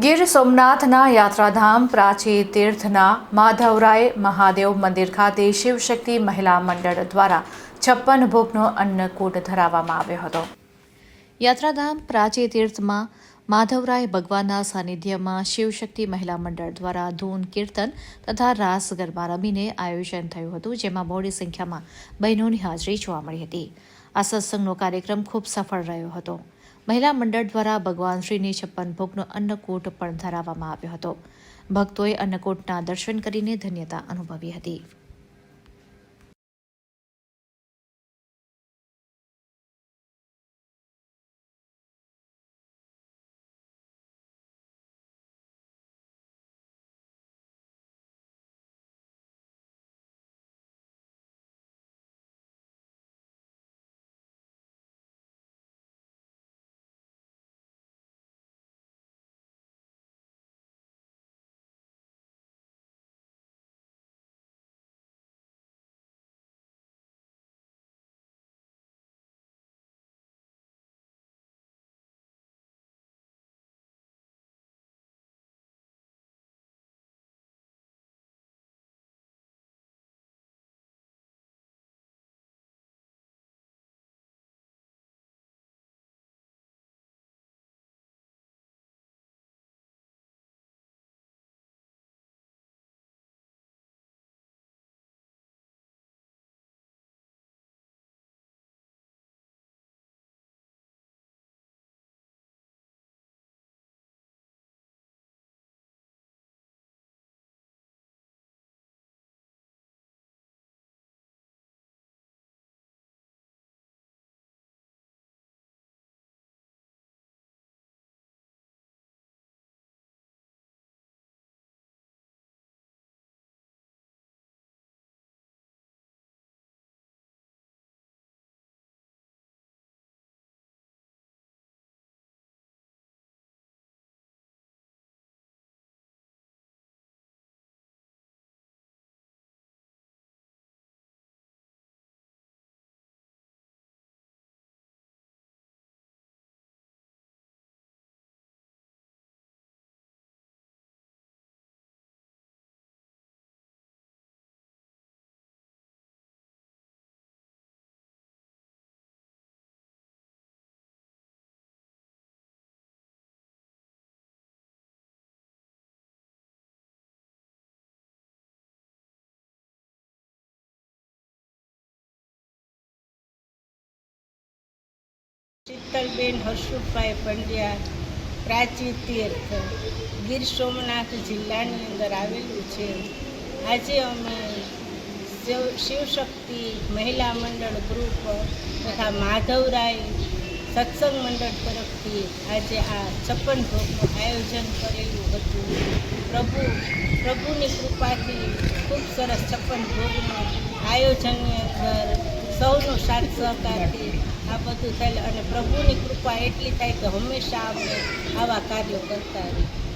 ગીર સોમનાથના યાત્રાધામ પ્રાચી તીર્થના માધવરાય મહાદેવ મંદિર ખાતે શિવશક્તિ મહિલા મંડળ દ્વારા છપ્પન ભોગનો અન્નકૂટ ધરાવવામાં આવ્યો હતો. યાત્રાધામ પ્રાચી તીર્થમાં માધવરાય ભગવાનના સાનિધ્યમાં શિવશક્તિ મહિલા મંડળ દ્વારા ધૂન, કીર્તન તથા રાસ ગરબા રમીને આયોજન થયું હતું, જેમાં મોડી સંખ્યામાં બહેનોની હાજરી જોવા મળી હતી. આ સત્સંગનો કાર્યક્રમ ખૂબ સફળ રહ્યો હતો. મહિલા મંડળ દ્વારા ભગવાન શ્રીની છપ્પન ભોગનો અન્નકૂટ પણ ધરાવવામાં આવ્યો હતો. ભક્તોએ અન્નકૂટના દર્શન કરીને ધન્યતા અનુભવી હતી. શીતલબેન હર્ષુભાઈ પંડ્યા પ્રાચી તીર્થ, ગીર સોમનાથ જિલ્લાની અંદર આવેલું છે. આજે અમે શિવ, શિવશક્તિ મહિલા મંડળ ગ્રુપ તથા માધવરાય સત્સંગ મંડળ તરફથી આજે આ છપ્પન ભોગનું આયોજન કરેલું હતું. પ્રભુ, પ્રભુની કૃપાથી ખૂબ સરસ છપ્પન ભોગનું આયોજનની અંદર સૌનો સાથ સહકારથી આ બધું થાય અને પ્રભુની કૃપા એટલી થાય કે હંમેશા આપણે આવા કાર્યો કરતા રહીએ.